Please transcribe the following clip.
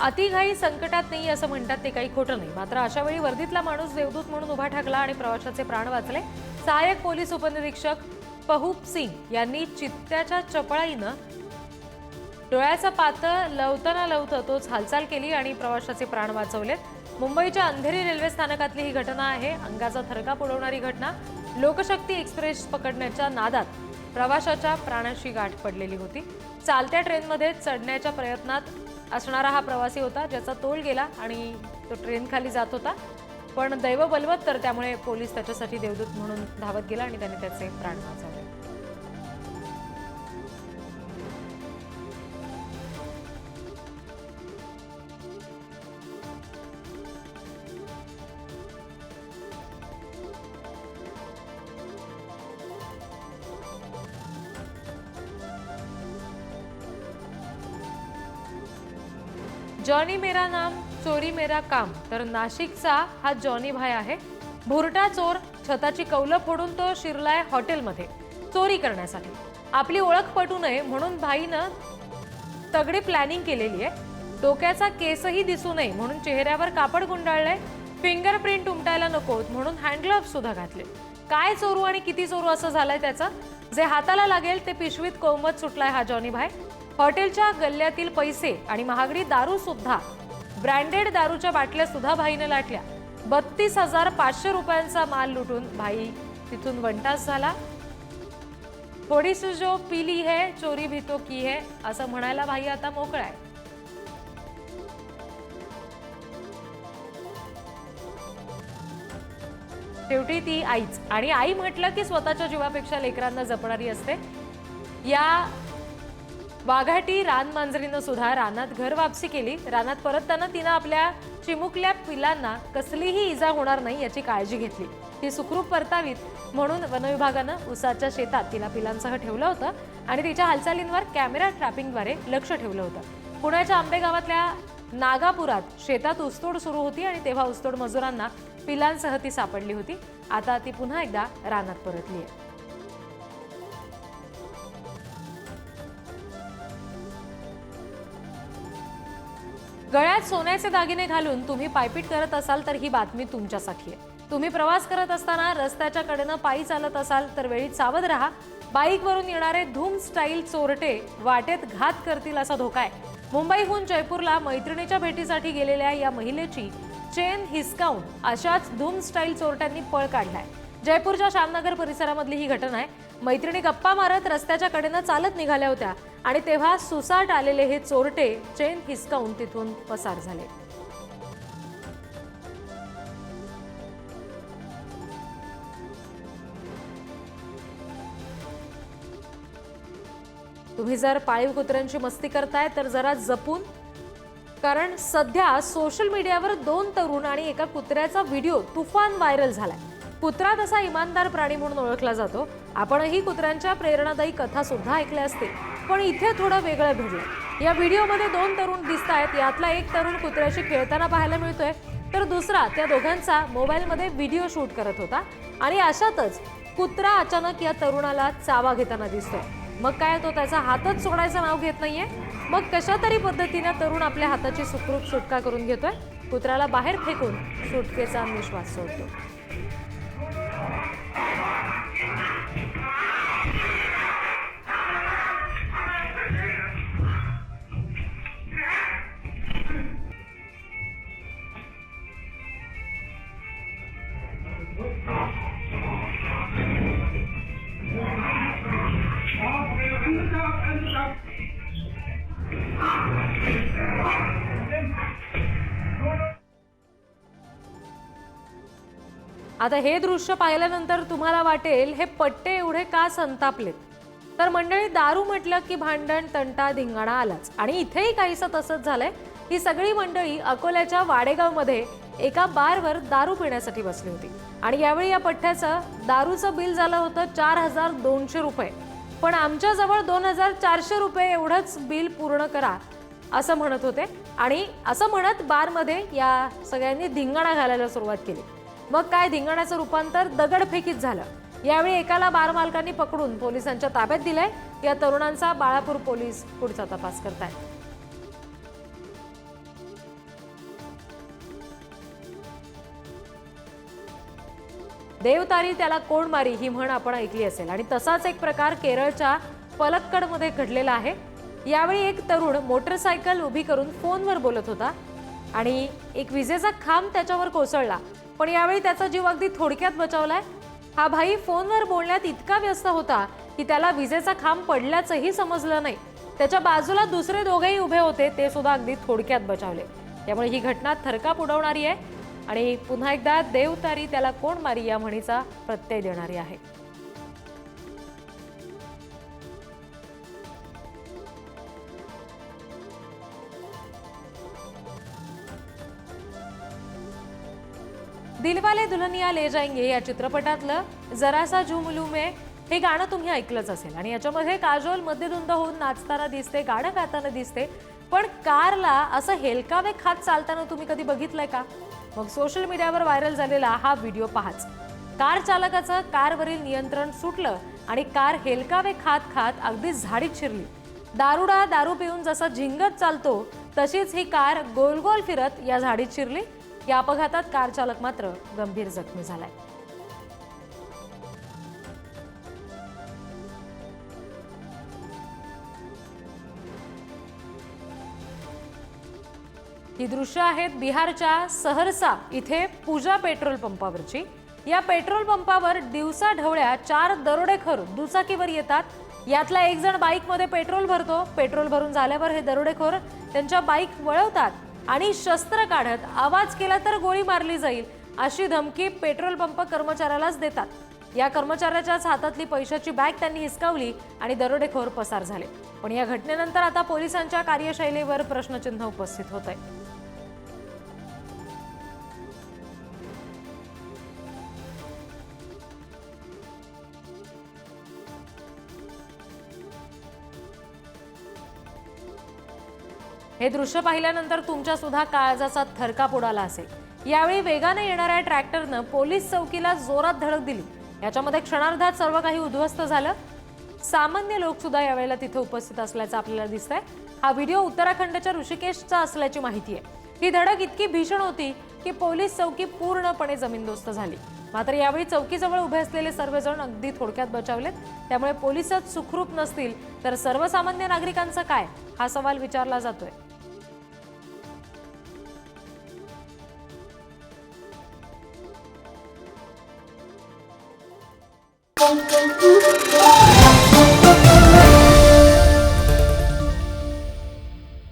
अतिघाई संकटात नाही असं म्हणतात ते काही खोटं नाही. मात्र अशा वेळी वर्दीतला माणूस देवदूत म्हणून उभा ठाकला आणि प्रवाशाचे प्राण वाचले. सहाय्यक पोलीस उपनिरीक्षक पहुप सिंग यांनी चित्त्याच्या चपळाईनं डोळ्याचा पातळ लवताना लवतं तोच हालचाल केली आणि प्रवाशाचे प्राण वाचवलेत मुंबईच्या अंधेरी रेल्वे स्थानकातली ही घटना आहे. अंगाचा थरकाप उडवणारी घटना लोकशक्ती एक्सप्रेस पकडण्याच्या नादात प्रवाशाच्या प्राणाशी गाठ पडलेली होती. चालत्या ट्रेनमध्ये चढण्याच्या प्रयत्नात असणारा हा प्रवासी होता ज्याचा तोल गेला आणि तो ट्रेन खाली जात होता. पण दैव बलवत तर त्यामुळे पोलीस त्याच्यासाठी देवदूत म्हणून धावत गेला आणि त्याने त्याचे प्राण वाचवले. जॉनी मेरा नाम चोरी मेरा काम. तर नाशिकचा हा जॉनी भाई आहे. भुरटा चोर छताची कौलं फोडून तो शिरलाय हॉटेलमध्ये चोरी करण्यासाठी. आपली ओळख पटू नये म्हणून भाईनं तगडी प्लॅनिंग केलेली आहे. डोक्याचा केसही दिसू नये म्हणून चेहऱ्यावर कापड गुंडाळलंय. फिंगरप्रिंट उमटायला नकोत म्हणून हँडग्लोव्ह सुद्धा घातले. काय चोरू आणि किती चोरू असं झालंय त्याचं? जे हाताला लागेल ते पिशवीत कोमत सुटलाय हा जॉनी भाई. हॉटेलच्या गल्ल्यातील पैसे आणि महागडी दारू सुद्धा ब्रँडेड दारूच्या बाटल्या सुद्धा भाईने लाटल्या. बत्तीस हजार पाचशे रुपयांचा माल लुटून भाई तिथून वंटास झाला. थोडीशी जो पिली है चोरी भी तो की है असं म्हणायला भाई आता मोकळा आहे. शेवटी ती आईच. आणि आई म्हटलं की स्वतःच्या जीवापेक्षा लेकरांना जपणारी असते. या वाघाटी रान मांजरीनं सुद्धा रानात घर वापसी केली. रानात परतताना तिनं आपल्या चिमुकल्या पिलांना कसलीही इजा होणार नाही याची काळजी घेतली. ती सुखरूप परतावीत म्हणून वनविभागानं उसाच्या शेतात तिला पिलांसह ठेवलं होतं आणि तिच्या हालचालींवर कॅमेरा ट्रॅपिंगद्वारे लक्ष ठेवलं होतं. पुण्याच्या आंबे गावातल्या नागापुरात शेतात ऊसतोड सुरू होती आणि तेव्हा ऊसतोड मजुरांना पिलांसह ती सापडली होती. आता ती पुन्हा एकदा रानात परतली आहे. गळ्यात सोन्याचे दागिने घालून तुम्ही पायपीट करत असाल तर ही बातमी तुमच्यासाठी आहे. तुम्ही प्रवास करत असताना रस्त्याच्या कडेनं पायी चालत असाल तर वेळी सावध राहा. बाईकवरून येणारे धूम स्टाईल चोरटे वाटेत घात करतील असा धोका आहे. मुंबईहून जयपूरला मैत्रिणीच्या भेटीसाठी गेलेल्या या महिलेची चेन हिसकावून अशाच धूम स्टाईल चोरट्यांनी पळ काढलाय. जयपूरच्या श्यामनगर परिसरामधली ही घटना आहे. मैत्रिणी गप्पा मारत रस्त्याच्या कडेनं चालत निघाल्या होत्या. आणि तेव्हा सुसाट आलेले हे चोरटे चेन हिसकावून तिथून पसार झाले. तुम्ही जर पाळीव कुत्र्यांची मस्ती करताय तर जरा जपून. कारण सध्या सोशल मीडियावर दोन तरुण आणि एका कुत्र्याचा व्हिडिओ तुफान व्हायरल झालाय. कुत्रा तसा इमानदार प्राणी म्हणून ओळखला जातो. आपणही कुत्र्यांच्या प्रेरणादायी कथा सुद्धा ऐकल्या असतील. पण इथे थोडं वेगळं घडलं. या व्हिडिओमध्ये दोन तरुण दिसत आहेत यातला एक तरुण कुत्र्याशी खेळताना पाहायला मिळतोय. तर दुसरा त्या दोघांचा मोबाईलमध्ये व्हिडिओ शूट करत होता. आणि अशातच कुत्रा अचानक या तरुणाला चावा घेताना दिसतोय. मग काय तो त्याचा हातच सोडायचं नाव घेत नाहीये. मग कशा तरी पद्धतीनं तरुण आपल्या हाताची सुखरूप सुटका करून घेतोय. कुत्र्याला बाहेर फेकून सुटकेचा निश्वास सोडतो. आता हे दृश्य पाहिल्यानंतर तुम्हाला वाटेल हे पट्टे एवढे का संतापलेत? तर मंडळी दारू म्हटलं की भांडण तंटा धिंगाणा आलाच. आणि इथेही काहीसं तसंच झालंय. ही सगळी मंडळी अकोल्याच्या वाडेगावमध्ये एका बारवर दारू पिण्यासाठी बसली होती. आणि यावेळी या पठ्ठ्याचं दारूचं बिल झालं होतं चार हजार दोनशे रुपये. पण आमच्याजवळ दोन हजार चारशे रुपये एवढंच बिल पूर्ण करा असं म्हणत होते. आणि असं म्हणत बारमध्ये या सगळ्यांनी धिंगाणा घालायला सुरुवात केली. मग काय धिंगाण्याचं रूपांतर दगडफेकीत झालं. यावेळी एकाला बार मालकांनी पकडून पोलिसांच्या ताब्यात दिलंय. या तरुणांचा बाळापूर पोलीस पुढचा तपास करतायत. देवतारी त्याला कोण मारी ही म्हण आपण ऐकली असेल. आणि तसाच एक प्रकार केरळच्या पलक्कडमध्ये घडलेला आहे. यावेळी एक तरुण मोटरसायकल उभी करून फोनवर बोलत होता आणि एक विजेचा खांब त्याच्यावर कोसळला. पण यावेळी त्याचा जीव अगदी थोडक्यात बचावलाय. हा भाई फोनवर बोलण्यात इतका व्यस्त होता की त्याला विजेचा खांब पडल्याचंही समजलं नाही. त्याच्या बाजूला दुसरे दोघेही उभे होते ते सुद्धा अगदी थोडक्यात बचावले. त्यामुळे ही घटना थरकाप उडवणारी आहे. आणि पुन्हा एकदा देवतारी त्याला कोण मारी या म्हणीचा प्रत्यय देणारी आहे. दिलवाले दुल्हनिया ले जाएंगे या चित्रपटातलं जरासा झुमलू मे हे गाणं तुम्ही ऐकलंच असेल. आणि याच्यामध्ये काजोल मध्यधुंद होऊन नाचताना दिसते गाणं गाताना दिसते पण कारला असं हेलकावे खात चालताना तुम्ही कधी बघितलंय का? मग सोशल मीडियावर व्हायरल झालेला हा व्हिडिओ पाहाच. कार चालकाचं कारवरील नियंत्रण सुटलं आणि कार हेलकावे खात खात अगदी झाडीत शिरली. दारुडा दारू पिऊन जसा झिंगत चालतो तशीच ही कार गोल गोल फिरत या झाडीत शिरली. या अपघातात कार चालक मात्र गंभीर जखमी झालाय. ही दृश्य आहेत बिहारच्या सहरसा इथे पूजा पेट्रोल पंपावरची. या पेट्रोल पंपावर दिवसा ढवळ्या चार दरोडेखोर दुचाकीवर येतात. यातला एक जण बाईकमध्ये पेट्रोल भरतो. पेट्रोल भरून झाल्यावर हे दरोडेखोर त्यांच्या बाईक वळवतात आणि शस्त्र काढत आवाज केला तर गोळी मारली जाईल अशी धमकी पेट्रोल पंप कर्मचाऱ्यालाच देतात. या कर्मचाऱ्याच्याच हातातली पैशाची बॅग त्यांनी हिसकावली आणि दरोडेखोर पसार झाले. पण या घटनेनंतर आता पोलिसांच्या कार्यशैलीवर प्रश्नचिन्ह उपस्थित होत आहे हे दृश्य पाहिल्यानंतर तुमच्या सुद्धा काळजाचा थरकाप उडाला असेल. यावेळी वेगाने येणाऱ्या ट्रॅक्टरनं पोलीस चौकीला जोरात धडक दिली. याच्यामध्ये क्षणार्धात सर्व काही उद्ध्वस्त झालं. सामान्य लोक सुद्धा यावेळेला तिथे उपस्थित असल्याचं आपल्याला दिसतंय. हा व्हिडिओ उत्तराखंडच्या ऋषिकेशचा असल्याची माहिती आहे. ही धडक इतकी भीषण होती की पोलीस चौकी पूर्णपणे जमीनदोस्त झाली. मात्र यावेळी चौकीजवळ उभे असलेले सर्वजण अगदी थोडक्यात बचावलेत. त्यामुळे पोलिसच सुखरूप नसतील तर सर्वसामान्य नागरिकांचं काय? हा सवाल विचारला जातोय.